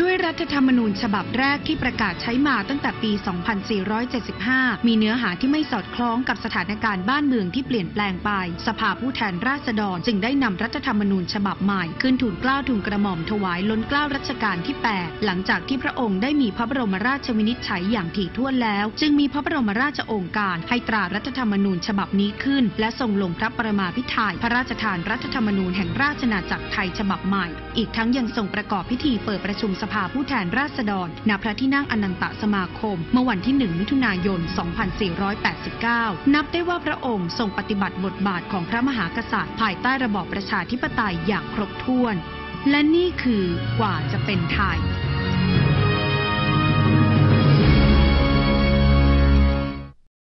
ด้วยรัฐธรรมนูญฉบับแรกที่ประกาศใช้มาตั้งแต่ปี 2475 มีเนื้อหาที่ไม่สอดคล้องกับสถานการณ์บ้านเมืองที่เปลี่ยนแปลงไป สภาผู้แทนราษฎรจึงได้นำรัฐธรรมนูญฉบับใหม่ ขึ้นทูลเกล้าทูลกระหม่อมถวายล้นเกล้ารัชกาลที่ 8 หลังจากที่พระองค์ได้มีพระบรมราชวินิจฉัยอย่างถี่ถ้วนแล้ว จึงมีพระบรมราชโองการให้ตรารัฐธรรมนูญฉบับนี้ขึ้น และทรงลงพระประมาพิไทยพระราชทานรัฐธรรมนูญแห่งราชอาณาจักรไทยฉบับใหม่ อีกทั้งยังทรงประกอบพิธีเปิดประชุมสภาผู้แทนราษฎร ณ พระที่นั่งอนันตสมาคม เมื่อวันที่ 1 มิถุนายน 2489 นับได้ว่าพระองค์ทรงปฏิบัติบทบาทของพระมหากษัตริย์ ภายใต้ระบอบประชาธิปไตยอย่างครบถ้วน และนี่คือกว่าจะเป็นไทย